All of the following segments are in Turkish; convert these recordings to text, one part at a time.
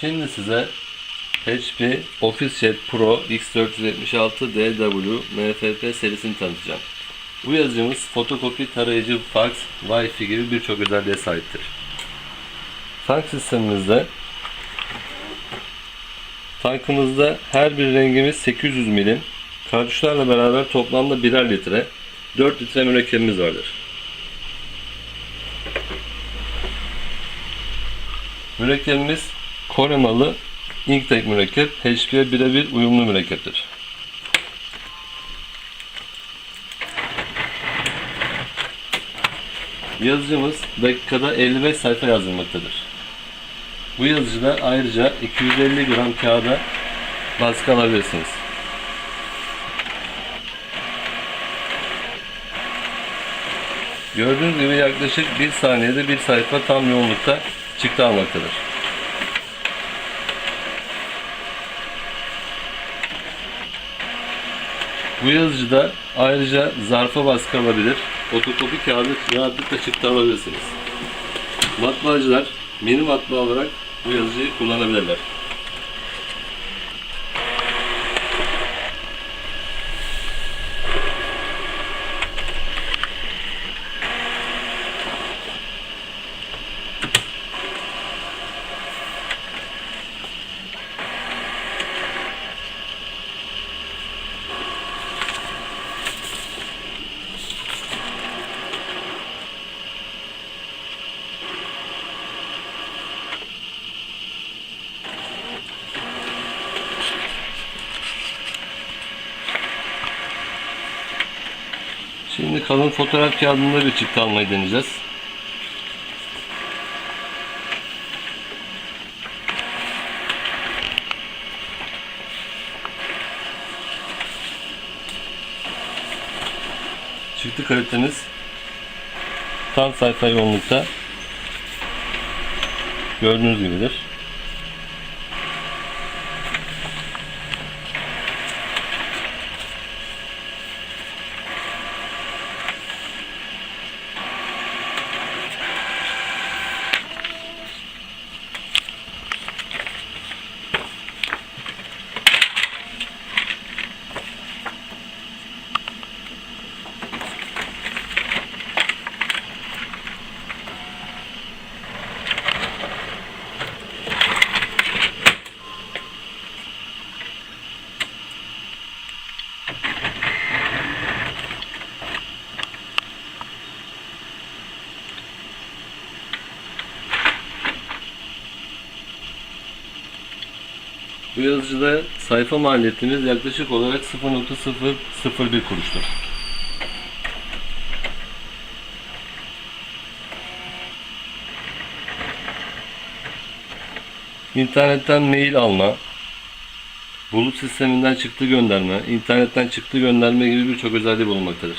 Şimdi size HP OfficeJet Pro X476 DW MFP serisini tanıtacağım. Bu yazıcımız fotokopi, tarayıcı, fax, Wi-Fi gibi birçok özelliğe sahiptir. Fax sistemimizde tankımızda her bir rengimiz 800 milim, kartuşlarla beraber toplamda birer litre, 4 litre mürekkebimiz vardır. Mürekkebimiz Kore malı Inktek mürekkep HP'ye birebir uyumlu mürekkeptir. Yazıcımız dakikada 55 sayfa yazdırmaktadır. Bu yazıcıda ayrıca 250 gram kağıda baskı alabilirsiniz. Gördüğünüz gibi yaklaşık 1 saniyede bir sayfa tam yoğunlukta çıktı almaktadır. Bu yazıcıda ayrıca zarfa baskı alabilir, fotokopi kağıdı rahatlıkla çıktı alabilirsiniz. Matbaacılar mini matbaa olarak bu yazıcıyı kullanabilirler. Şimdi kalın fotoğraf kağıdında bir çıktı almayı deneyeceğiz. Çıktı kalitemiz tam sayfa yoğunlukta gördüğünüz gibidir. Bu yazıcıda sayfa maliyetimiz yaklaşık olarak 0.001 kuruştur. İnternetten mail alma, bulut sisteminden çıktı gönderme, internetten çıktı gönderme gibi birçok özelliği bulunmaktadır.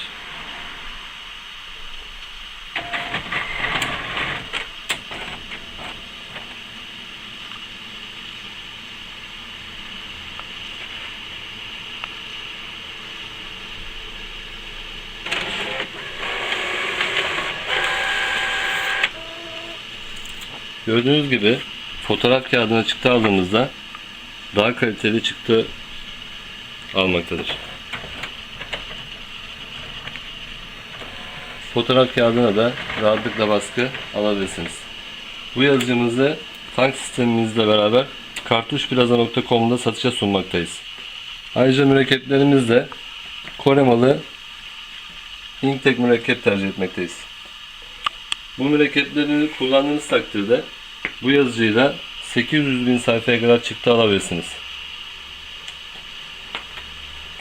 Gördüğünüz gibi fotoğraf kağıdına çıktı aldığımızda daha kaliteli çıktı almaktadır. Fotoğraf kağıdına da rahatlıkla baskı alabilirsiniz. Bu yazıcımızı tank sistemimizle beraber kartuşplaza.com'da satışa sunmaktayız. Ayrıca mürekkeplerimizde Kore malı Inktek mürekkep tercih etmekteyiz. Bu mürekkeplerini kullandığınız takdirde bu yazıcıyla 800 bin sayfaya kadar çıktı alabilirsiniz.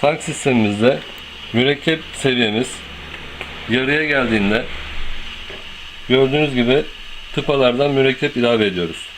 Tank sistemimizde mürekkep seviyemiz yarıya geldiğinde gördüğünüz gibi tıpalardan mürekkep ilave ediyoruz.